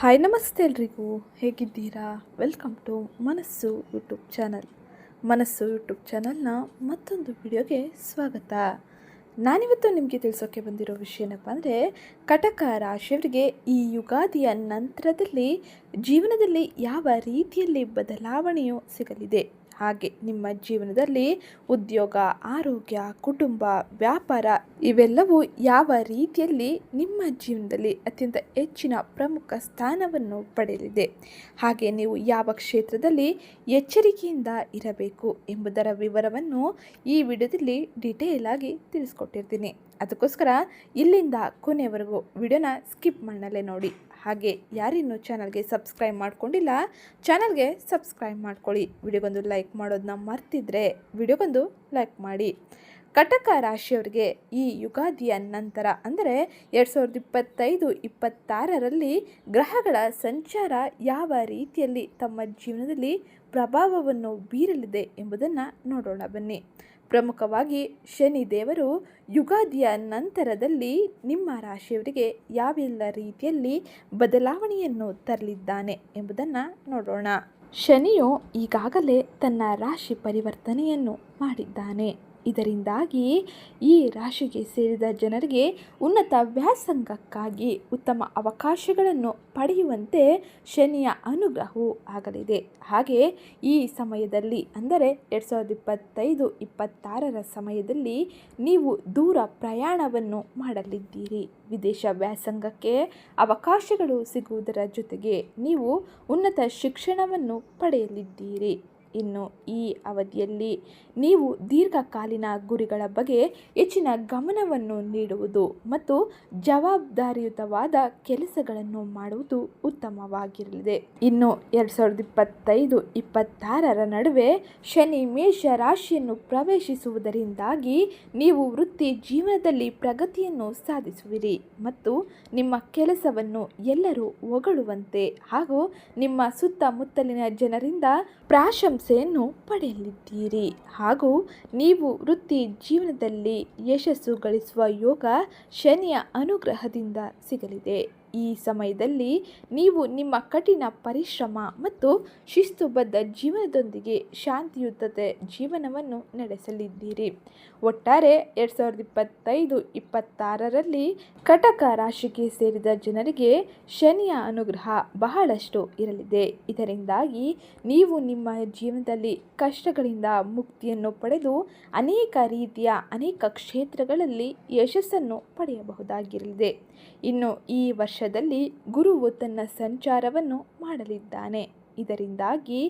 Hi ನಮಸ್ತೆ ಎಲ್ರಿಗೂ. ಹೇಗಿದ್ದೀರಾ? Welcome to Manassu YouTube channel. Manassu YouTube ಚಾನಲ್ನ ಮತ್ತೊಂದು ವಿಡಿಯೋಗೆ ಸ್ವಾಗತ. ನಾನಿವತ್ತು ನಿಮಗೆ ತಿಳಿಸೋಕೆ ಬಂದಿರೋ ವಿಷಯ ಏನಪ್ಪ ಅಂದರೆ, ಕಟಕ ರಾಶಿಯವರಿಗೆ ಈ ಯುಗಾದಿಯ ನಂತರದಲ್ಲಿ ಜೀವನದಲ್ಲಿ ಯಾವ ರೀತಿಯಲ್ಲಿ ಬದಲಾವಣೆಯು ಸಿಗಲಿದೆ? ಹಾಗೆ ನಿಮ್ಮ ಜೀವನದಲ್ಲಿ ಉದ್ಯೋಗ, ಆರೋಗ್ಯ, ಕುಟುಂಬ, ವ್ಯಾಪಾರ ಇವೆಲ್ಲವೂ ಯಾವ ರೀತಿಯಲ್ಲಿ ನಿಮ್ಮ ಜೀವನದಲ್ಲಿ ಅತ್ಯಂತ ಹೆಚ್ಚಿನ ಪ್ರಮುಖ ಸ್ಥಾನವನ್ನು ಪಡೆಯಲಿದೆ? ಹಾಗೆ ನೀವು ಯಾವ ಕ್ಷೇತ್ರದಲ್ಲಿ ಎಚ್ಚರಿಕೆಯಿಂದ ಇರಬೇಕು ಎಂಬುದರ ವಿವರವನ್ನು ಈ ವಿಡಿಯೋದಲ್ಲಿ ಡೀಟೇಲ್ ಆಗಿ ತಿಳಿಸ್ಕೊಟ್ಟಿರ್ತೀನಿ. ಅದಕ್ಕೋಸ್ಕರ ಇಲ್ಲಿಂದ ಕೊನೆಯವರೆಗೂ ವಿಡಿಯೋನ ಸ್ಕಿಪ್ ಮಾಡಲೇ ನೋಡಿ. ಹಾಗೆ ಯಾರಿನ್ನೂ ಚಾನಲ್ಗೆ ಸಬ್ಸ್ಕ್ರೈಬ್ ಮಾಡ್ಕೊಂಡಿಲ್ಲ, ಚಾನಲ್ಗೆ ಸಬ್ಸ್ಕ್ರೈಬ್ ಮಾಡ್ಕೊಳ್ಳಿ. ವಿಡಿಯೋಗೊಂದು ಲೈಕ್ ಮಾಡೋದನ್ನ ಮರ್ತಿದ್ರೆ ವಿಡಿಯೋಗೊಂದು ಲೈಕ್ ಮಾಡಿ. ಕಟಕ ರಾಶಿಯವರಿಗೆ ಈ ಯುಗಾದಿಯ ನಂತರ, ಅಂದರೆ ಎರಡು ಸಾವಿರದ ಇಪ್ಪತ್ತೈದು, ಇಪ್ಪತ್ತಾರರಲ್ಲಿ ಗ್ರಹಗಳ ಸಂಚಾರ ಯಾವ ರೀತಿಯಲ್ಲಿ ತಮ್ಮ ಜೀವನದಲ್ಲಿ ಪ್ರಭಾವವನ್ನು ಬೀರಲಿದೆ ಎಂಬುದನ್ನು ನೋಡೋಣ ಬನ್ನಿ. ಪ್ರಮುಖವಾಗಿ ಶನಿ ದೇವರು ಯುಗಾದಿಯ ನಂತರದಲ್ಲಿ ನಿಮ್ಮ ರಾಶಿಯವರಿಗೆ ಯಾವೆಲ್ಲ ರೀತಿಯಲ್ಲಿ ಬದಲಾವಣೆಯನ್ನು ತರಲಿದ್ದಾನೆ ಎಂಬುದನ್ನು ನೋಡೋಣ. ಶನಿಯು ಈಗಾಗಲೇ ತನ್ನ ರಾಶಿ ಪರಿವರ್ತನೆಯನ್ನು ಮಾಡಿದ್ದಾನೆ. ಇದರಿಂದಾಗಿ ಈ ರಾಶಿಗೆ ಸೇರಿದ ಜನರಿಗೆ ಉನ್ನತ ವ್ಯಾಸಂಗಕ್ಕಾಗಿ ಉತ್ತಮ ಅವಕಾಶಗಳನ್ನು ಪಡೆಯುವಂತೆ ಶನಿಯ ಅನುಗ್ರಹವು ಆಗಲಿದೆ. ಹಾಗೆ ಈ ಸಮಯದಲ್ಲಿ ಅಂದರೆ ಎರಡು ಸಾವಿರದ ಇಪ್ಪತ್ತೈದು, ಇಪ್ಪತ್ತಾರರ ಸಮಯದಲ್ಲಿ ನೀವು ದೂರ ಪ್ರಯಾಣವನ್ನು ಮಾಡಲಿದ್ದೀರಿ. ವಿದೇಶ ವ್ಯಾಸಂಗಕ್ಕೆ ಅವಕಾಶಗಳು ಸಿಗುವುದರ ಜೊತೆಗೆ ನೀವು ಉನ್ನತ ಶಿಕ್ಷಣವನ್ನು ಪಡೆಯಲಿದ್ದೀರಿ. ಇನ್ನು ಈ ಅವಧಿಯಲ್ಲಿ ನೀವು ದೀರ್ಘಕಾಲೀನ ಗುರಿಗಳ ಬಗ್ಗೆ ಹೆಚ್ಚಿನ ಗಮನವನ್ನು ನೀಡುವುದು ಮತ್ತು ಜವಾಬ್ದಾರಿಯುತವಾದ ಕೆಲಸಗಳನ್ನು ಮಾಡುವುದು ಉತ್ತಮವಾಗಿರಲಿದೆ. ಇನ್ನು ಎರಡು ಸಾವಿರದ ಇಪ್ಪತ್ತೈದು, ಇಪ್ಪತ್ತಾರರ ನಡುವೆ ಶನಿ ಮೇಷ ರಾಶಿಯನ್ನು ಪ್ರವೇಶಿಸುವುದರಿಂದಾಗಿ ನೀವು ವೃತ್ತಿ ಜೀವನದಲ್ಲಿ ಪ್ರಗತಿಯನ್ನು ಸಾಧಿಸುವಿರಿ ಮತ್ತು ನಿಮ್ಮ ಕೆಲಸವನ್ನು ಎಲ್ಲರೂ ಹೊಗಳುವಂತೆ ಹಾಗೂ ನಿಮ್ಮ ಸುತ್ತಮುತ್ತಲಿನ ಜನರಿಂದ ಪ್ರಾಶಂಸೆಯನ್ನು ಪಡೆಯಲಿದ್ದೀರಿ. ಹಾಗೂ ನೀವು ವೃತ್ತಿ ಜೀವನದಲ್ಲಿ ಯಶಸ್ಸು ಗಳಿಸುವ ಯೋಗ ಶನಿಯ ಅನುಗ್ರಹದಿಂದ ಸಿಗಲಿದೆ. ಈ ಸಮಯದಲ್ಲಿ ನೀವು ನಿಮ್ಮ ಕಠಿಣ ಪರಿಶ್ರಮ ಮತ್ತು ಶಿಸ್ತುಬದ್ಧ ಜೀವನದೊಂದಿಗೆ ಶಾಂತಿಯುತತೆ ಜೀವನವನ್ನು ನಡೆಸಲಿದ್ದೀರಿ. ಒಟ್ಟಾರೆ ಎರಡು ಸಾವಿರದ ಇಪ್ಪತ್ತೈದು ಇಪ್ಪತ್ತಾರರಲ್ಲಿ ಕಟಕ ರಾಶಿಗೆ ಸೇರಿದ ಜನರಿಗೆ ಶನಿಯ ಅನುಗ್ರಹ ಬಹಳಷ್ಟು ಇರಲಿದೆ. ಇದರಿಂದಾಗಿ ನೀವು ನಿಮ್ಮ ಜೀವನದಲ್ಲಿ ಕಷ್ಟಗಳಿಂದ ಮುಕ್ತಿಯನ್ನು ಪಡೆದು ಅನೇಕ ರೀತಿಯ ಅನೇಕ ಕ್ಷೇತ್ರಗಳಲ್ಲಿ ಯಶಸ್ಸನ್ನು ಪಡೆಯಬಹುದಾಗಿರಲಿದೆ. ಇನ್ನು ಈ ವರ್ಷದಲ್ಲಿ ಗುರುವು ತನ್ನ ಸಂಚಾರವನ್ನು ಮಾಡಲಿದ್ದಾನೆ. ಇದರಿಂದಾಗಿ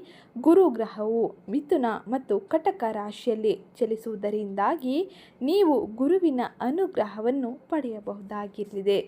ಗುರು ಗ್ರಹವು ಮಿಥುನ ಮತ್ತು ಕಟಕ ರಾಶಿಯಲ್ಲಿ ಚಲಿಸುವುದರಿಂದಾಗಿ ನೀವು ಗುರುವಿನ ಅನುಗ್ರಹವನ್ನು ಪಡೆಯಬಹುದಾಗಿರಲಿದೆ.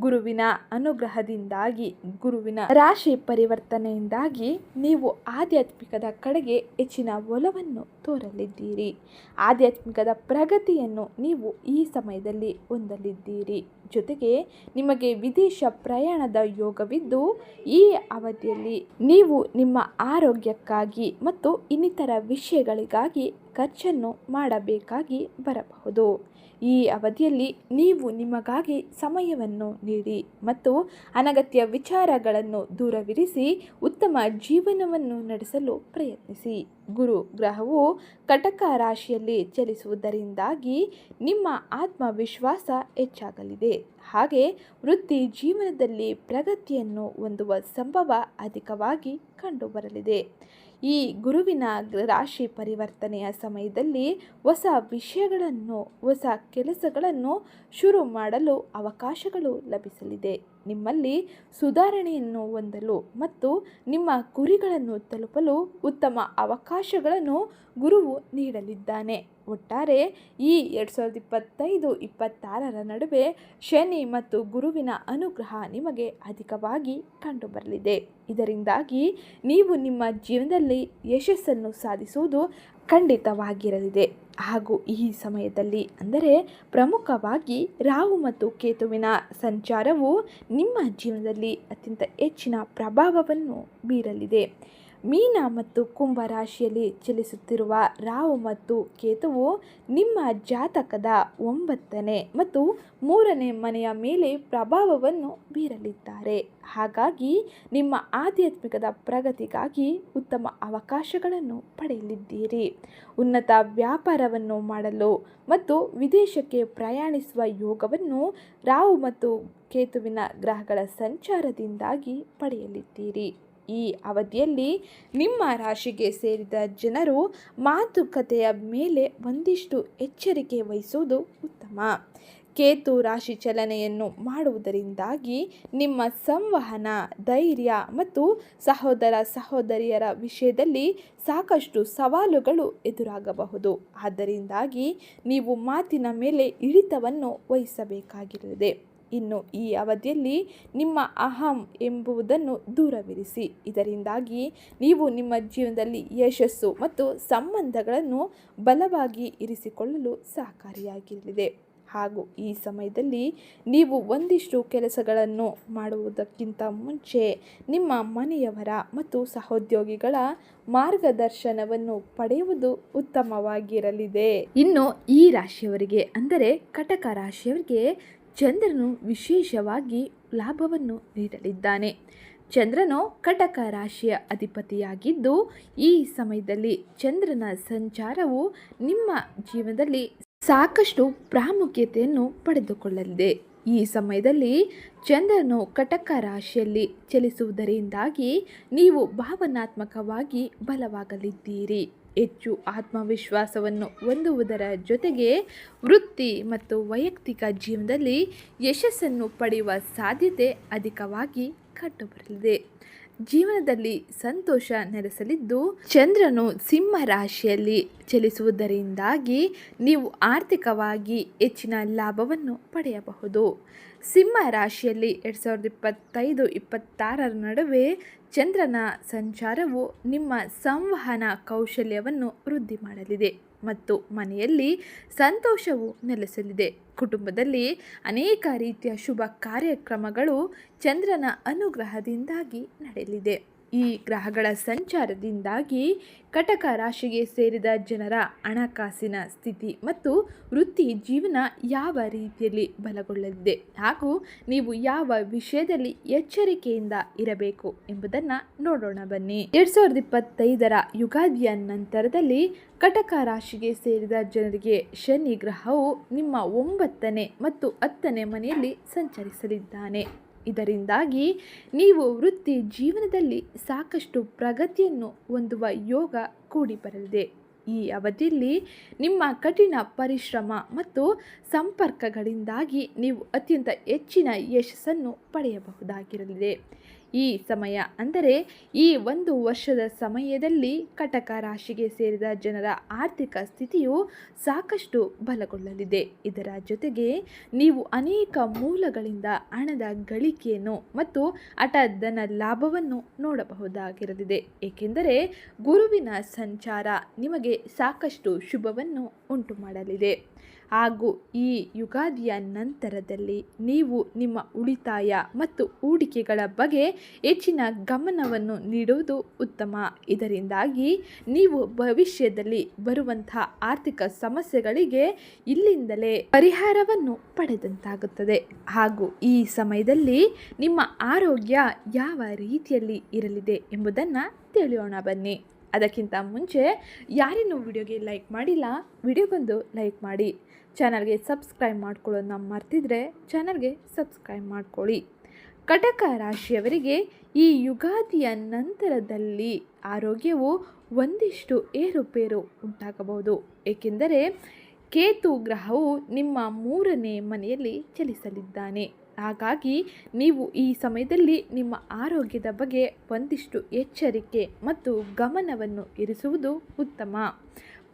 ಗುರುವಿನ ಅನುಗ್ರಹದಿಂದಾಗಿ ಗುರುವಿನ ರಾಶಿ ಪರಿವರ್ತನೆಯಿಂದಾಗಿ ನೀವು ಆಧ್ಯಾತ್ಮಿಕದ ಕಡೆಗೆ ಹೆಚ್ಚಿನ ಒಲವನ್ನು ತೋರಲಿದ್ದೀರಿ. ಆಧ್ಯಾತ್ಮಿಕದ ಪ್ರಗತಿಯನ್ನು ನೀವು ಈ ಸಮಯದಲ್ಲಿ ಹೊಂದಲಿದ್ದೀರಿ. ಜೊತೆಗೆ ನಿಮಗೆ ವಿದೇಶ ಪ್ರಯಾಣದ ಯೋಗವಿದ್ದು, ಈ ಅವಧಿಯಲ್ಲಿ ನೀವು ನಿಮ್ಮ ಆರೋಗ್ಯಕ್ಕಾಗಿ ಮತ್ತು ಇನ್ನಿತರ ವಿಷಯಗಳಿಗಾಗಿ ಖರ್ಚನ್ನು ಮಾಡಬೇಕಾಗಿ ಬರಬಹುದು. ಈ ಅವಧಿಯಲ್ಲಿ ನೀವು ನಿಮಗಾಗಿ ಸಮಯವನ್ನು ನೀಡಿ ಮತ್ತು ಅನಗತ್ಯ ವಿಚಾರಗಳನ್ನು ದೂರವಿರಿಸಿ ಉತ್ತಮ ಜೀವನವನ್ನು ನಡೆಸಲು ಪ್ರಯತ್ನಿಸಿ. ಗುರು ಗ್ರಹವು ಕಟಕ ರಾಶಿಯಲ್ಲಿ ಚಲಿಸುವುದರಿಂದಾಗಿ ನಿಮ್ಮ ಆತ್ಮವಿಶ್ವಾಸ ಹೆಚ್ಚಾಗಲಿದೆ. ಹಾಗೆ ವೃತ್ತಿ ಜೀವನದಲ್ಲಿ ಪ್ರಗತಿಯನ್ನು ಹೊಂದುವ ಸಂಭವ ಅಧಿಕವಾಗಿ ಕಂಡುಬರಲಿದೆ. ಈ ಗುರುವಿನ ರಾಶಿ ಪರಿವರ್ತನೆಯ ಸಮಯದಲ್ಲಿ ಹೊಸ ವಿಷಯಗಳನ್ನು ಹೊಸ ಕೆಲಸಗಳನ್ನು ಶುರು ಮಾಡಲು ಅವಕಾಶಗಳು ಲಭಿಸಲಿದೆ. ನಿಮ್ಮಲ್ಲಿ ಸುಧಾರಣೆಯನ್ನು ಹೊಂದಲು ಮತ್ತು ನಿಮ್ಮ ಗುರಿಗಳನ್ನು ತಲುಪಲು ಉತ್ತಮ ಅವಕಾಶಗಳನ್ನು ಗುರುವು ನೀಡಲಿದ್ದಾನೆ. ಒಟ್ಟಾರೆ, ಈ ಎರಡು ಸಾವಿರದ ಇಪ್ಪತ್ತೈದು ಇಪ್ಪತ್ತಾರರ ನಡುವೆ ಶನಿ ಮತ್ತು ಗುರುವಿನ ಅನುಗ್ರಹ ನಿಮಗೆ ಅಧಿಕವಾಗಿ ಕಂಡುಬರಲಿದೆ. ಇದರಿಂದಾಗಿ, ನೀವು ನಿಮ್ಮ ಜೀವನದಲ್ಲಿ ಯಶಸ್ಸನ್ನು ಸಾಧಿಸುವುದು ಖಂಡಿತವಾಗಿರಲಿದೆ. ಹಾಗೂ ಈ ಸಮಯದಲ್ಲಿ ಅಂದರೆ ಪ್ರಮುಖವಾಗಿ ರಾಹು ಮತ್ತು ಕೇತುವಿನ ಸಂಚಾರವು ನಿಮ್ಮ ಜೀವನದಲ್ಲಿ ಅತ್ಯಂತ ಹೆಚ್ಚಿನ ಪ್ರಭಾವವನ್ನು ಬೀರಲಿದೆ. ಮೀನ ಮತ್ತು ಕುಂಭ ರಾಶಿಯಲ್ಲಿ ಚಲಿಸುತ್ತಿರುವ ರಾಹು ಮತ್ತು ಕೇತುವು ನಿಮ್ಮ ಜಾತಕದ ಒಂಬತ್ತನೇ ಮತ್ತು ಮೂರನೇ ಮನೆಯ ಮೇಲೆ ಪ್ರಭಾವವನ್ನು ಬೀರಲಿದ್ದಾರೆ. ಹಾಗಾಗಿ ನಿಮ್ಮ ಆಧ್ಯಾತ್ಮಿಕದ ಪ್ರಗತಿಗಾಗಿ ಉತ್ತಮ ಅವಕಾಶಗಳನ್ನು ಪಡೆಯಲಿದ್ದೀರಿ. ಉನ್ನತ ವ್ಯಾಪಾರವನ್ನು ಮಾಡಲು ಮತ್ತು ವಿದೇಶಕ್ಕೆ ಪ್ರಯಾಣಿಸುವ ಯೋಗವನ್ನು ರಾಹು ಮತ್ತು ಕೇತುವಿನ ಗ್ರಹಗಳ ಸಂಚಾರದಿಂದಾಗಿ ಪಡೆಯಲಿದ್ದೀರಿ. ಈ ಅವಧಿಯಲ್ಲಿ ನಿಮ್ಮ ರಾಶಿಗೆ ಸೇರಿದ ಜನರು ಮಾತುಕತೆಯ ಮೇಲೆ ಒಂದಿಷ್ಟು ಎಚ್ಚರಿಕೆ ವಹಿಸುವುದು ಉತ್ತಮ. ಕೇತು ರಾಶಿ ಚಲನೆಯನ್ನು ಮಾಡುವುದರಿಂದಾಗಿ ನಿಮ್ಮ ಸಂವಹನ, ಧೈರ್ಯ ಮತ್ತು ಸಹೋದರ ಸಹೋದರಿಯರ ವಿಷಯದಲ್ಲಿ ಸಾಕಷ್ಟು ಸವಾಲುಗಳು ಎದುರಾಗಬಹುದು. ಆದ್ದರಿಂದಾಗಿ ನೀವು ಮಾತಿನ ಮೇಲೆ ಇಳಿತವನ್ನು ವಹಿಸಬೇಕಾಗಿರುತ್ತದೆ. ಇನ್ನು ಈ ಅವಧಿಯಲ್ಲಿ ನಿಮ್ಮ ಅಹಂ ಎಂಬುದನ್ನು ದೂರವಿರಿಸಿ. ಇದರಿಂದಾಗಿ ನೀವು ನಿಮ್ಮ ಜೀವನದಲ್ಲಿ ಯಶಸ್ಸು ಮತ್ತು ಸಂಬಂಧಗಳನ್ನು ಬಲವಾಗಿ ಇರಿಸಿಕೊಳ್ಳಲು ಸಹಕಾರಿಯಾಗಿರಲಿದೆ. ಹಾಗೂ ಈ ಸಮಯದಲ್ಲಿ ನೀವು ಒಂದಿಷ್ಟು ಕೆಲಸಗಳನ್ನು ಮಾಡುವುದಕ್ಕಿಂತ ಮುಂಚೆ ನಿಮ್ಮ ಮನೆಯವರ ಮತ್ತು ಸಹೋದ್ಯೋಗಿಗಳ ಮಾರ್ಗದರ್ಶನವನ್ನು ಪಡೆಯುವುದು ಉತ್ತಮವಾಗಿರಲಿದೆ. ಇನ್ನು ಈ ರಾಶಿಯವರಿಗೆ, ಅಂದರೆ ಕಟಕ ರಾಶಿಯವರಿಗೆ ಚಂದ್ರನು ವಿಶೇಷವಾಗಿ ಲಾಭವನ್ನು ನೀಡಲಿದ್ದಾನೆ. ಚಂದ್ರನು ಕಟಕ ರಾಶಿಯ ಅಧಿಪತಿಯಾಗಿದ್ದು, ಈ ಸಮಯದಲ್ಲಿ ಚಂದ್ರನ ಸಂಚಾರವು ನಿಮ್ಮ ಜೀವನದಲ್ಲಿ ಸಾಕಷ್ಟು ಪ್ರಾಮುಖ್ಯತೆಯನ್ನು ಪಡೆದುಕೊಳ್ಳಲಿದೆ. ಈ ಸಮಯದಲ್ಲಿ ಚಂದ್ರನು ಕಟಕ ರಾಶಿಯಲ್ಲಿ ಚಲಿಸುವುದರಿಂದಾಗಿ ನೀವು ಭಾವನಾತ್ಮಕವಾಗಿ ಬಲವಾಗಲಿದ್ದೀರಿ. ಹೆಚ್ಚು ಆತ್ಮವಿಶ್ವಾಸವನ್ನು ಹೊಂದುವುದರ ಜೊತೆಗೆ ವೃತ್ತಿ ಮತ್ತು ವೈಯಕ್ತಿಕ ಜೀವನದಲ್ಲಿ ಯಶಸ್ಸನ್ನು ಪಡೆಯುವ ಸಾಧ್ಯತೆ ಅಧಿಕವಾಗಿ ಕಂಡುಬರಲಿದೆ. ಜೀವನದಲ್ಲಿ ಸಂತೋಷ ನೆಲೆಸಲಿದ್ದು, ಚಂದ್ರನು ಸಿಂಹ ರಾಶಿಯಲ್ಲಿ ಚಲಿಸುವುದರಿಂದಾಗಿ ನೀವು ಆರ್ಥಿಕವಾಗಿ ಹೆಚ್ಚಿನ ಲಾಭವನ್ನು ಪಡೆಯಬಹುದು. ಸಿಂಹ ರಾಶಿಯಲ್ಲಿ ಎರಡು ಸಾವಿರದ ಇಪ್ಪತ್ತೈದು, ಇಪ್ಪತ್ತಾರರ ನಡುವೆ ಚಂದ್ರನ ಸಂಚಾರವು ನಿಮ್ಮ ಸಂವಹನ ಕೌಶಲ್ಯವನ್ನು ವೃದ್ಧಿ ಮಾಡಲಿದೆ. ಮತ್ತು ಮನೆಯಲ್ಲಿ ಸಂತೋಷವು ನೆಲೆಸಲಿದೆ. ಕುಟುಂಬದಲ್ಲಿ ಅನೇಕ ರೀತಿಯ ಶುಭ ಕಾರ್ಯಕ್ರಮಗಳು ಚಂದ್ರನ ಅನುಗ್ರಹದಿಂದಾಗಿ ನಡೆಯಲಿದೆ. ಈ ಗ್ರಹಗಳ ಸಂಚಾರದಿಂದಾಗಿ ಕಟಕ ರಾಶಿಗೆ ಸೇರಿದ ಜನರ ಹಣಕಾಸಿನ ಸ್ಥಿತಿ ಮತ್ತು ವೃತ್ತಿ ಜೀವನ ಯಾವ ರೀತಿಯಲ್ಲಿ ಬಲಗೊಳ್ಳಲಿದೆ ಹಾಗೂ ನೀವು ಯಾವ ವಿಷಯದಲ್ಲಿ ಎಚ್ಚರಿಕೆಯಿಂದ ಇರಬೇಕು ಎಂಬುದನ್ನು ನೋಡೋಣ ಬನ್ನಿ. ಎರಡು ಸಾವಿರದ ಇಪ್ಪತ್ತೈದರ ಯುಗಾದಿಯ ನಂತರದಲ್ಲಿ ಕಟಕ ರಾಶಿಗೆ ಸೇರಿದ ಜನರಿಗೆ ಶನಿ ಗ್ರಹವು ನಿಮ್ಮ ಒಂಬತ್ತನೇ ಮತ್ತು ಹತ್ತನೇ ಮನೆಯಲ್ಲಿ ಸಂಚರಿಸಲಿದ್ದಾನೆ. ಇದರಿಂದಾಗಿ ನೀವು ವೃತ್ತಿ ಜೀವನದಲ್ಲಿ ಸಾಕಷ್ಟು ಪ್ರಗತಿಯನ್ನು ಹೊಂದುವ ಯೋಗ ಕೂಡಿ ಬರಲಿದೆ ಈ ಅವಧಿಯಲ್ಲಿ ನಿಮ್ಮ ಕಠಿಣ ಪರಿಶ್ರಮ ಮತ್ತು ಸಂಪರ್ಕಗಳಿಂದಾಗಿ ನೀವು ಅತ್ಯಂತ ಹೆಚ್ಚಿನ ಯಶಸ್ಸನ್ನು ಪಡೆಯಬಹುದಾಗಿರಲಿದೆ. ಈ ಸಮಯ ಅಂದರೆ ಈ ಒಂದು ವರ್ಷದ ಸಮಯದಲ್ಲಿ ಕಟಕ ರಾಶಿಗೆ ಸೇರಿದ ಜನರ ಆರ್ಥಿಕ ಸ್ಥಿತಿಯು ಸಾಕಷ್ಟು ಬಲಗೊಳ್ಳಲಿದೆ. ಇದರ ಜೊತೆಗೆ ನೀವು ಅನೇಕ ಮೂಲಗಳಿಂದ ಹಣದ ಗಳಿಕೆಯನ್ನು ಮತ್ತು ಹಠಧನ ಲಾಭವನ್ನು ನೋಡಬಹುದಾಗಿರಲಿದೆ. ಏಕೆಂದರೆ ಗುರುವಿನ ಸಂಚಾರ ನಿಮಗೆ ಸಾಕಷ್ಟು ಶುಭವನ್ನು ಉಂಟು ಮಾಡಲಿದೆ ಹಾಗೂ ಈ ಯುಗಾದಿಯ ನಂತರದಲ್ಲಿ ನೀವು ನಿಮ್ಮ ಉಳಿತಾಯ ಮತ್ತು ಹೂಡಿಕೆಗಳ ಬಗ್ಗೆ ಹೆಚ್ಚಿನ ಗಮನವನ್ನು ನೀಡುವುದು ಉತ್ತಮ. ಇದರಿಂದಾಗಿ ನೀವು ಭವಿಷ್ಯದಲ್ಲಿ ಬರುವಂತಹ ಆರ್ಥಿಕ ಸಮಸ್ಯೆಗಳಿಗೆ ಇಲ್ಲಿಂದಲೇ ಪರಿಹಾರವನ್ನು ಪಡೆದಂತಾಗುತ್ತದೆ. ಹಾಗೂ ಈ ಸಮಯದಲ್ಲಿ ನಿಮ್ಮ ಆರೋಗ್ಯ ಯಾವ ರೀತಿಯಲ್ಲಿ ಇರಲಿದೆ ಎಂಬುದನ್ನು ತಿಳಿಯೋಣ ಬನ್ನಿ. ಅದಕ್ಕಿಂತ ಮುಂಚೆ ಯಾರೇನು ವಿಡಿಯೋಗೆ ಲೈಕ್ ಮಾಡಿಲ್ಲ, ವಿಡಿಯೋಗೊಂದು ಲೈಕ್ ಮಾಡಿ. ಚಾನಲ್ಗೆ ಸಬ್ಸ್ಕ್ರೈಬ್ ಮಾಡ್ಕೊಳ್ಳೋದನ್ನ ಮರ್ತಿದ್ರೆ ಚಾನಲ್ಗೆ ಸಬ್ಸ್ಕ್ರೈಬ್ ಮಾಡ್ಕೊಳ್ಳಿ. ಕಟಕ ರಾಶಿಯವರಿಗೆ ಈ ಯುಗಾದಿಯ ನಂತರದಲ್ಲಿ ಆರೋಗ್ಯವು ಒಂದಿಷ್ಟು ಏರುಪೇರು ಉಂಟಾಗಬಹುದು. ಏಕೆಂದರೆ ಕೇತು ಗ್ರಹವು ನಿಮ್ಮ ಮೂರನೇ ಮನೆಯಲ್ಲಿ ಚಲಿಸಲಿದ್ದಾನೆ. ಹಾಗಾಗಿ ನೀವು ಈ ಸಮಯದಲ್ಲಿ ನಿಮ್ಮ ಆರೋಗ್ಯದ ಬಗ್ಗೆ ಒಂದಿಷ್ಟು ಎಚ್ಚರಿಕೆ ಮತ್ತು ಗಮನವನ್ನು ಇರಿಸುವುದು ಉತ್ತಮ.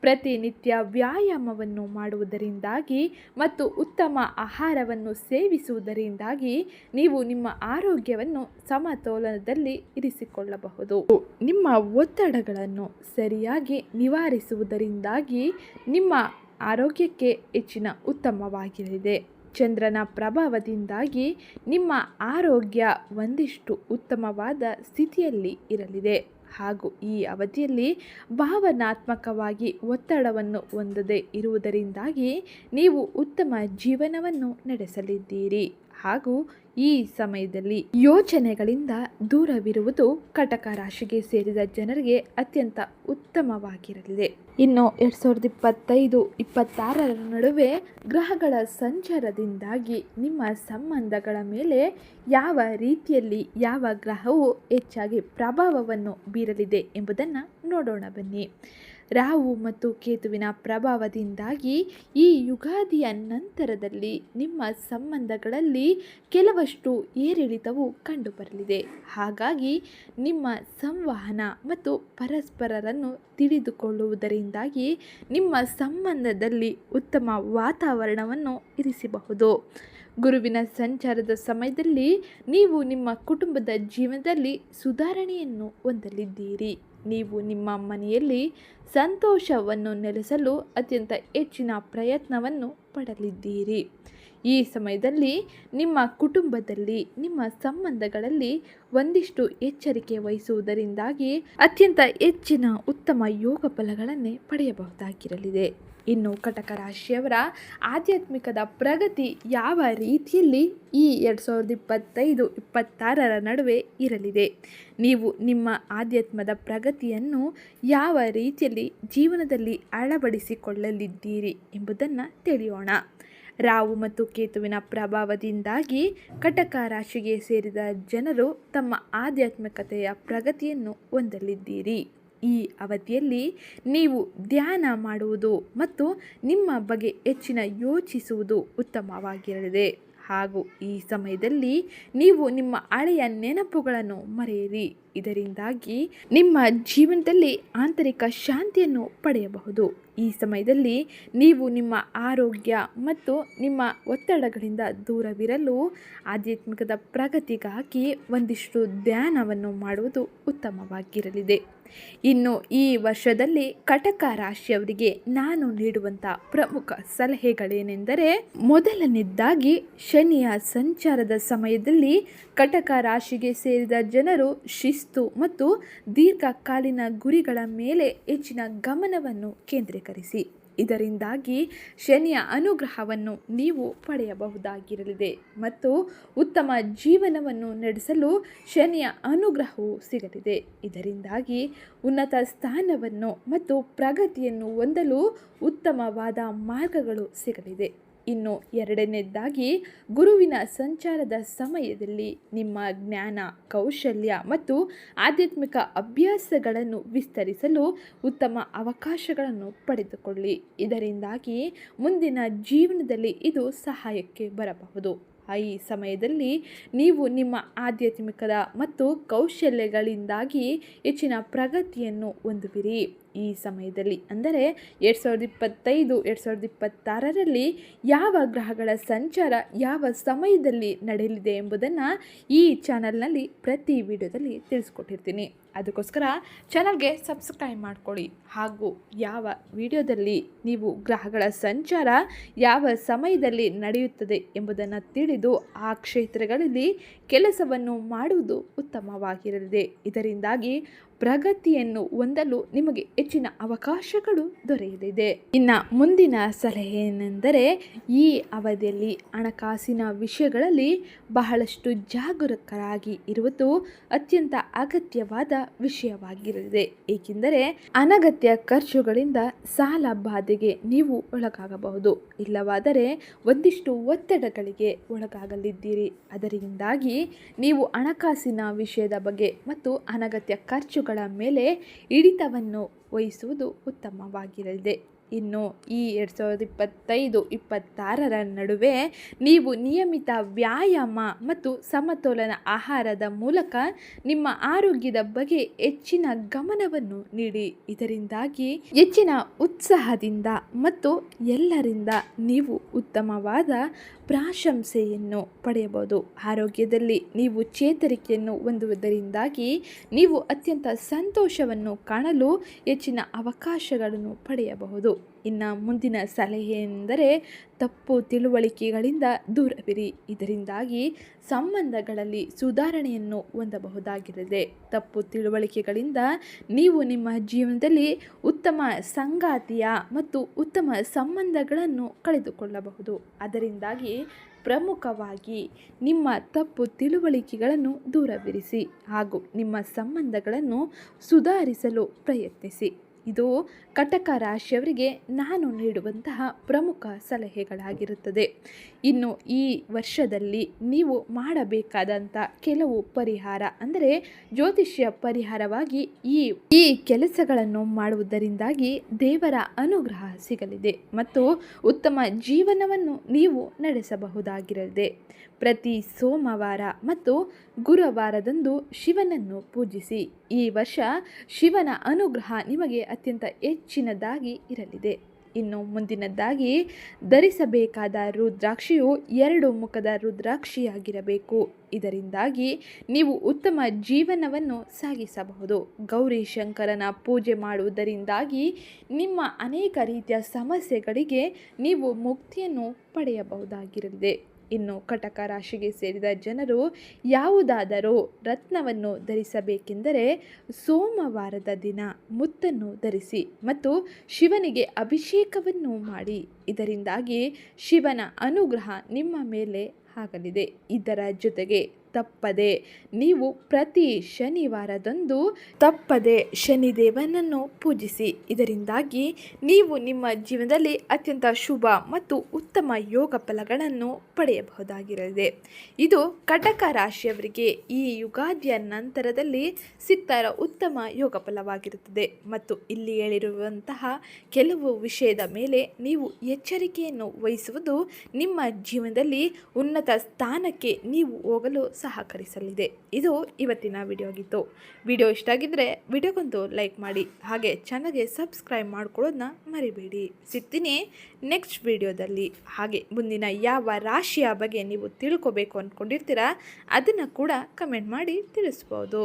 ಪ್ರತಿನಿತ್ಯ ವ್ಯಾಯಾಮವನ್ನು ಮಾಡುವುದರಿಂದಾಗಿ ಮತ್ತು ಉತ್ತಮ ಆಹಾರವನ್ನು ಸೇವಿಸುವುದರಿಂದಾಗಿ ನೀವು ನಿಮ್ಮ ಆರೋಗ್ಯವನ್ನು ಸಮತೋಲನದಲ್ಲಿ ಇರಿಸಿಕೊಳ್ಳಬಹುದು. ನಿಮ್ಮ ಒತ್ತಡಗಳನ್ನು ಸರಿಯಾಗಿ ನಿವಾರಿಸುವುದರಿಂದಾಗಿ ನಿಮ್ಮ ಆರೋಗ್ಯಕ್ಕೆ ಹೆಚ್ಚಿನ ಉತ್ತಮವಾಗಿರಲಿದೆ ಚಂದ್ರನ ಪ್ರಭಾವದಿಂದಾಗಿ ನಿಮ್ಮ ಆರೋಗ್ಯ ಒಂದಿಷ್ಟು ಉತ್ತಮವಾದ ಸ್ಥಿತಿಯಲ್ಲಿ ಇರಲಿದೆ. ಹಾಗೂ ಈ ಅವಧಿಯಲ್ಲಿ ಭಾವನಾತ್ಮಕವಾಗಿ ಒತ್ತಡವನ್ನು ಹೊಂದದೇ ಇರುವುದರಿಂದಾಗಿ ನೀವು ಉತ್ತಮ ಜೀವನವನ್ನು ನಡೆಸಲಿದ್ದೀರಿ. ಹಾಗೂ ಈ ಸಮಯದಲ್ಲಿ ಯೋಚನೆಗಳಿಂದ ದೂರವಿರುವುದು ಕಟಕ ರಾಶಿಗೆ ಸೇರಿದ ಜನರಿಗೆ ಅತ್ಯಂತ ಉತ್ತಮವಾಗಿರಲಿದೆ. ಇನ್ನು ಎರಡು ಸಾವಿರದ ಇಪ್ಪತ್ತೈದು, ಇಪ್ಪತ್ತಾರರ ನಡುವೆ ಗ್ರಹಗಳ ಸಂಚಾರದಿಂದಾಗಿ ನಿಮ್ಮ ಸಂಬಂಧಗಳ ಮೇಲೆ ಯಾವ ರೀತಿಯಲ್ಲಿ ಯಾವ ಗ್ರಹವು ಹೆಚ್ಚಾಗಿ ಪ್ರಭಾವವನ್ನು ಬೀರಲಿದೆ ಎಂಬುದನ್ನು ನೋಡೋಣ ಬನ್ನಿ. ರಾಹು ಮತ್ತು ಕೇತುವಿನ ಪ್ರಭಾವದಿಂದಾಗಿ ಈ ಯುಗಾದಿಯ ನಂತರದಲ್ಲಿ ನಿಮ್ಮ ಸಂಬಂಧಗಳಲ್ಲಿ ಕೆಲವಷ್ಟು ಏರಿಳಿತವು ಕಂಡುಬರಲಿದೆ. ಹಾಗಾಗಿ ನಿಮ್ಮ ಸಂವಹನ ಮತ್ತು ಪರಸ್ಪರರನ್ನು ತಿಳಿದುಕೊಳ್ಳುವುದರಿಂದಾಗಿ ನಿಮ್ಮ ಸಂಬಂಧದಲ್ಲಿ ಉತ್ತಮ ವಾತಾವರಣವನ್ನು ಇರಿಸಬಹುದು. ಗುರುವಿನ ಸಂಚಾರದ ಸಮಯದಲ್ಲಿ ನೀವು ನಿಮ್ಮ ಕುಟುಂಬದ ಜೀವನದಲ್ಲಿ ಸುಧಾರಣೆಯನ್ನು ಹೊಂದಲಿದ್ದೀರಿ. ನೀವು ನಿಮ್ಮ ಮನೆಯಲ್ಲಿ ಸಂತೋಷವನ್ನು ನೆಲೆಸಲು ಅತ್ಯಂತ ಹೆಚ್ಚಿನ ಪ್ರಯತ್ನವನ್ನು ಪಡಲಿದ್ದೀರಿ. ಈ ಸಮಯದಲ್ಲಿ ನಿಮ್ಮ ಕುಟುಂಬದಲ್ಲಿ, ನಿಮ್ಮ ಸಂಬಂಧಗಳಲ್ಲಿ ಒಂದಿಷ್ಟು ಎಚ್ಚರಿಕೆ ವಹಿಸುವುದರಿಂದಾಗಿ ಅತ್ಯಂತ ಹೆಚ್ಚಿನ ಉತ್ತಮ ಯೋಗ ಫಲಗಳನ್ನೇ ಪಡೆಯಬಹುದಾಗಿರಲಿದೆ. ಇನ್ನು ಕಟಕ ರಾಶಿಯವರ ಆಧ್ಯಾತ್ಮಿಕದ ಪ್ರಗತಿ ಯಾವ ರೀತಿಯಲ್ಲಿ ಈ ಎರಡು ಸಾವಿರದ ಇಪ್ಪತ್ತೈದು, ಇಪ್ಪತ್ತಾರರ ನಡುವೆ ಇರಲಿದೆ? ನೀವು ನಿಮ್ಮ ಆಧ್ಯಾತ್ಮದ ಪ್ರಗತಿಯನ್ನು ಯಾವ ರೀತಿಯಲ್ಲಿ ಜೀವನದಲ್ಲಿ ಅಳವಡಿಸಿಕೊಳ್ಳಲಿದ್ದೀರಿ ಎಂಬುದನ್ನು ತಿಳಿಯೋಣ. ರಾವು ಮತ್ತು ಕೇತುವಿನ ಪ್ರಭಾವದಿಂದಾಗಿ ಕಟಕ ರಾಶಿಗೆ ಸೇರಿದ ಜನರು ತಮ್ಮ ಆಧ್ಯಾತ್ಮಿಕತೆಯ ಪ್ರಗತಿಯನ್ನು ಹೊಂದಲಿದ್ದೀರಿ. ಈ ಅವಧಿಯಲ್ಲಿ ನೀವು ಧ್ಯಾನ ಮಾಡುವುದು ಮತ್ತು ನಿಮ್ಮ ಬಗ್ಗೆ ಹೆಚ್ಚಿನ ಯೋಚಿಸುವುದು ಉತ್ತಮವಾಗಿರಲಿದೆ. ಹಾಗೂ ಈ ಸಮಯದಲ್ಲಿ ನೀವು ನಿಮ್ಮ ಹಳೆಯ ನೆನಪುಗಳನ್ನು ಮರೆಯಿರಿ. ಇದರಿಂದಾಗಿ ನಿಮ್ಮ ಜೀವನದಲ್ಲಿ ಆಂತರಿಕ ಶಾಂತಿಯನ್ನು ಪಡೆಯಬಹುದು. ಈ ಸಮಯದಲ್ಲಿ ನೀವು ನಿಮ್ಮ ಆರೋಗ್ಯ ಮತ್ತು ನಿಮ್ಮ ಒತ್ತಡಗಳಿಂದ ದೂರವಿರಲು ಆಧ್ಯಾತ್ಮಿಕದ ಪ್ರಗತಿಗಾಗಿ ಒಂದಿಷ್ಟು ಧ್ಯಾನವನ್ನು ಮಾಡುವುದು ಉತ್ತಮವಾಗಿರಲಿದೆ. ಇನ್ನು ಈ ವರ್ಷದಲ್ಲಿ ಕಟಕ ರಾಶಿಯವರಿಗೆ ನಾನು ನೀಡುವಂಥ ಪ್ರಮುಖ ಸಲಹೆಗಳೇನೆಂದರೆ ಮೊದಲನೇದಾಗಿ ಶನಿಯ ಸಂಚಾರದ ಸಮಯದಲ್ಲಿ ಕಟಕ ರಾಶಿಗೆ ಸೇರಿದ ಜನರು ಶಿಸ್ತು ಮತ್ತು ದೀರ್ಘಕಾಲೀನ ಗುರಿಗಳ ಮೇಲೆ ಹೆಚ್ಚಿನ ಗಮನವನ್ನು ಕೇಂದ್ರೀಕರಿಸಿ ಇದರಿಂದಾಗಿ ಶನಿಯ ಅನುಗ್ರಹವನ್ನು ನೀವು ಪಡೆಯಬಹುದಾಗಿರಲಿದೆ ಮತ್ತು ಉತ್ತಮ ಜೀವನವನ್ನು ನಡೆಸಲು ಶನಿಯ ಅನುಗ್ರಹವು ಸಿಗಲಿದೆ. ಇದರಿಂದಾಗಿ ಉನ್ನತ ಸ್ಥಾನವನ್ನು ಮತ್ತು ಪ್ರಗತಿಯನ್ನು ಹೊಂದಲು ಉತ್ತಮವಾದ ಮಾರ್ಗಗಳು ಸಿಗಲಿದೆ. ಇನ್ನು ಎರಡನೇದಾಗಿ, ಗುರುವಿನ ಸಂಚಾರದ ಸಮಯದಲ್ಲಿ ನಿಮ್ಮ ಜ್ಞಾನ, ಕೌಶಲ್ಯ ಮತ್ತು ಆಧ್ಯಾತ್ಮಿಕ ಅಭ್ಯಾಸಗಳನ್ನು ವಿಸ್ತರಿಸಲು ಉತ್ತಮ ಅವಕಾಶಗಳನ್ನು ಪಡೆದುಕೊಳ್ಳಿ. ಇದರಿಂದಾಗಿ ಮುಂದಿನ ಜೀವನದಲ್ಲಿ ಇದು ಸಹಾಯಕ್ಕೆ ಬರಬಹುದು. ಈ ಸಮಯದಲ್ಲಿ ನೀವು ನಿಮ್ಮ ಆಧ್ಯಾತ್ಮಿಕದ ಮತ್ತು ಕೌಶಲ್ಯಗಳಿಂದಾಗಿ ಹೆಚ್ಚಿನ ಪ್ರಗತಿಯನ್ನು ಹೊಂದುವಿರಿ. ಈ ಸಮಯದಲ್ಲಿ. ಅಂದರೆ ಎರಡು ಸಾವಿರದ ಇಪ್ಪತ್ತೈದು, ಎರಡು ಸಾವಿರದ ಇಪ್ಪತ್ತಾರರಲ್ಲಿ ಯಾವ ಗ್ರಹಗಳ ಸಂಚಾರ ಯಾವ ಸಮಯದಲ್ಲಿ ನಡೆಯಲಿದೆ ಎಂಬುದನ್ನು ಈ ಚಾನಲ್ನಲ್ಲಿ ಪ್ರತಿ ವಿಡಿಯೋದಲ್ಲಿ ತಿಳಿಸ್ಕೊಟ್ಟಿರ್ತೀನಿ. ಅದಕ್ಕೋಸ್ಕರ ಚಾನಲ್ಗೆ ಸಬ್ಸ್ಕ್ರೈಬ್ ಮಾಡ್ಕೊಳ್ಳಿ. ಹಾಗೂ ಯಾವ ವಿಡಿಯೋದಲ್ಲಿ ನೀವು ಗ್ರಹಗಳ ಸಂಚಾರ ಯಾವ ಸಮಯದಲ್ಲಿ ನಡೆಯುತ್ತದೆ ಎಂಬುದನ್ನು ತಿಳಿದು ಆ ಕ್ಷೇತ್ರಗಳಲ್ಲಿ ಕೆಲಸವನ್ನು ಮಾಡುವುದು ಉತ್ತಮವಾಗಿರಲಿದೆ. ಇದರಿಂದಾಗಿ ಪ್ರಗತಿಯನ್ನು ಹೊಂದಲು ನಿಮಗೆ ಹೆಚ್ಚಿನ ಅವಕಾಶಗಳು ದೊರೆಯಲಿದೆ. ಇನ್ನು ಮುಂದಿನ ಸಲಹೆ ಏನೆಂದರೆ ಈ ಅವಧಿಯಲ್ಲಿ ಹಣಕಾಸಿನ ವಿಷಯಗಳಲ್ಲಿ ಬಹಳಷ್ಟು ಜಾಗರೂಕರಾಗಿ ಇರುವುದು ಅತ್ಯಂತ ಅಗತ್ಯವಾದ ವಿಷಯವಾಗಿರಲಿದೆ. ಏಕೆಂದರೆ, ಅನಗತ್ಯ ಖರ್ಚುಗಳಿಂದ ಸಾಲ ಬಾಧೆಗೆ ನೀವು ಒಳಗಾಗಬಹುದು. ಇಲ್ಲವಾದರೆ, ಒಂದಿಷ್ಟು ಒತ್ತಡಗಳಿಗೆ ಒಳಗಾಗಲಿದ್ದೀರಿ. ಅದರಿಂದಾಗಿ ನೀವು ಹಣಕಾಸಿನ ವಿಷಯದ ಬಗ್ಗೆ ಮತ್ತು ಅನಗತ್ಯ ಖರ್ಚುಗಳ ಮೇಲೆ ಹಿಡಿತವನ್ನು ವಹಿಸುವುದು ಉತ್ತಮವಾಗಿರಲಿದೆ. ಇನ್ನು ಈ ಎರಡು ಸಾವಿರದ ಇಪ್ಪತ್ತೈದು, ಇಪ್ಪತ್ತಾರರ ನಡುವೆ ನೀವು ನಿಯಮಿತ ವ್ಯಾಯಾಮ ಮತ್ತು ಸಮತೋಲನ ಆಹಾರದ ಮೂಲಕ ನಿಮ್ಮ ಆರೋಗ್ಯದ ಬಗ್ಗೆ ಹೆಚ್ಚಿನ ಗಮನವನ್ನು ನೀಡಿ. ಇದರಿಂದಾಗಿ ಹೆಚ್ಚಿನ ಉತ್ಸಾಹದಿಂದ ಮತ್ತು ಎಲ್ಲರಿಂದ ನೀವು ಉತ್ತಮವಾದ ಪ್ರಾಶಂಸೆಯನ್ನು ಪಡೆಯಬಹುದು. ಆರೋಗ್ಯದಲ್ಲಿ ನೀವು ಚೇತರಿಕೆಯನ್ನು ಹೊಂದುವುದರಿಂದಾಗಿ ನೀವು ಅತ್ಯಂತ ಸಂತೋಷವನ್ನು ಕಾಣಲು ಹೆಚ್ಚಿನ ಅವಕಾಶಗಳನ್ನು ಪಡೆಯಬಹುದು. ಇನ್ನು ಮುಂದಿನ ಸಲಹೆ ಎಂದರೆ ತಪ್ಪು ತಿಳುವಳಿಕೆಗಳಿಂದ ದೂರವಿರಿ. ಇದರಿಂದಾಗಿ ಸಂಬಂಧಗಳಲ್ಲಿ ಸುಧಾರಣೆಯನ್ನು ಹೊಂದಬಹುದಾಗಿರದೆ ತಪ್ಪು ತಿಳುವಳಿಕೆಗಳಿಂದ ನೀವು ನಿಮ್ಮ ಜೀವನದಲ್ಲಿ ಉತ್ತಮ ಸಂಗಾತಿಯ ಮತ್ತು ಉತ್ತಮ ಸಂಬಂಧಗಳನ್ನು ಕಳೆದುಕೊಳ್ಳಬಹುದು. ಅದರಿಂದಾಗಿ ಪ್ರಮುಖವಾಗಿ ನಿಮ್ಮ ತಪ್ಪು ತಿಳುವಳಿಕೆಗಳನ್ನು ದೂರವಿರಿಸಿ ಹಾಗೂ ನಿಮ್ಮ ಸಂಬಂಧಗಳನ್ನು ಸುಧಾರಿಸಲು ಪ್ರಯತ್ನಿಸಿ. ಇದು ಕಟಕ ರಾಶಿಯವರಿಗೆ ನಾನು ನೀಡುವಂತಹ ಪ್ರಮುಖ ಸಲಹೆಗಳಾಗಿರುತ್ತದೆ. ಇನ್ನು ಈ ವರ್ಷದಲ್ಲಿ ನೀವು ಮಾಡಬೇಕಾದಂಥ ಕೆಲವು ಪರಿಹಾರ, ಅಂದರೆ ಜ್ಯೋತಿಷ್ಯ ಪರಿಹಾರವಾಗಿ ಈ ಈ ಕೆಲಸಗಳನ್ನು ಮಾಡುವುದರಿಂದಾಗಿ ದೇವರ ಅನುಗ್ರಹ ಸಿಗಲಿದೆ ಮತ್ತು ಉತ್ತಮ ಜೀವನವನ್ನು ನೀವು ನಡೆಸಬಹುದಾಗಿರಲಿದೆ. ಪ್ರತಿ ಸೋಮವಾರ ಮತ್ತು ಗುರುವಾರದಂದು ಶಿವನನ್ನು ಪೂಜಿಸಿ. ಈ ವರ್ಷ ಶಿವನ ಅನುಗ್ರಹ ನಿಮಗೆ ಅತ್ಯಂತ ಹೆಚ್ಚಿನದಾಗಿ ಇರಲಿದೆ. ಇನ್ನು ಮುಂದಿನದ್ದಾಗಿ, ಧರಿಸಬೇಕಾದ ರುದ್ರಾಕ್ಷಿಯು ಎರಡು ಮುಖದ ರುದ್ರಾಕ್ಷಿಯಾಗಿರಬೇಕು. ಇದರಿಂದಾಗಿ ನೀವು ಉತ್ತಮ ಜೀವನವನ್ನು ಸಾಗಿಸಬಹುದು. ಗೌರಿ ಶಂಕರನ ಪೂಜೆ ಮಾಡುವುದರಿಂದಾಗಿ ನಿಮ್ಮ ಅನೇಕ ರೀತಿಯ ಸಮಸ್ಯೆಗಳಿಗೆ ನೀವು ಮುಕ್ತಿಯನ್ನು ಪಡೆಯಬಹುದಾಗಿರಲಿದೆ. ಇನ್ನು ಕಟಕ ರಾಶಿಗೆ ಸೇರಿದ ಜನರು ಯಾವುದಾದರೂ ರತ್ನವನ್ನು ಧರಿಸಬೇಕೆಂದರೆ ಸೋಮವಾರದ ದಿನ ಮುತ್ತನ್ನು ಧರಿಸಿ ಮತ್ತು ಶಿವನಿಗೆ ಅಭಿಷೇಕವನ್ನು ಮಾಡಿ. ಇದರಿಂದಾಗಿ ಶಿವನ ಅನುಗ್ರಹ ನಿಮ್ಮ ಮೇಲೆ ಆಗಲಿದೆ. ಇದರ ಜೊತೆಗೆ ತಪ್ಪದೆ. ನೀವು ಪ್ರತಿ ಶನಿವಾರದಂದು ತಪ್ಪದೆ ಶನಿದೇವನನ್ನು ಪೂಜಿಸಿ. ಇದರಿಂದಾಗಿ ನೀವು ನಿಮ್ಮ ಜೀವನದಲ್ಲಿ ಅತ್ಯಂತ ಶುಭ ಮತ್ತು ಉತ್ತಮ ಯೋಗ ಫಲಗಳನ್ನು ಪಡೆಯಬಹುದಾಗಿರಲಿದೆ. ಇದು ಕಟಕ ರಾಶಿಯವರಿಗೆ ಈ ಯುಗಾದಿಯ ನಂತರದಲ್ಲಿ ಸಿಗ್ತಾ ಉತ್ತಮ ಯೋಗ ಫಲವಾಗಿರುತ್ತದೆ. ಮತ್ತು ಇಲ್ಲಿ ಹೇಳಿರುವಂತಹ ಕೆಲವು ವಿಷಯದ ಮೇಲೆ ನೀವು ಎಚ್ಚರಿಕೆಯನ್ನು ವಹಿಸುವುದು ನಿಮ್ಮ ಜೀವನದಲ್ಲಿ ಉನ್ನತ ಸ್ಥಾನಕ್ಕೆ ನೀವು ಹೋಗಲು ಸಹಕರಿಸಲಿದೆ. ಇದು ಇವತ್ತಿನ ವಿಡಿಯೋ ಆಗಿತ್ತು ವಿಡಿಯೋ ಇಷ್ಟ ಆಗಿದ್ದರೆ ವಿಡಿಯೋಗೊಂದು ಲೈಕ್ ಮಾಡಿ, ಹಾಗೆ ಚಾನಲ್ಗೆ ಸಬ್ಸ್ಕ್ರೈಬ್ ಮಾಡ್ಕೊಳ್ಳೋದನ್ನ ಮರಿಬೇಡಿ. ಸಿಗ್ತೀನಿ ನೆಕ್ಸ್ಟ್ ವಿಡಿಯೋದಲ್ಲಿ. ಹಾಗೆ ಮುಂದಿನ ಯಾವ ರಾಶಿಯ ಬಗ್ಗೆ ನೀವು ತಿಳ್ಕೊಬೇಕು ಅಂದ್ಕೊಂಡಿರ್ತೀರಾ ಅದನ್ನು ಕೂಡ ಕಮೆಂಟ್ ಮಾಡಿ ತಿಳಿಸ್ಬೋದು.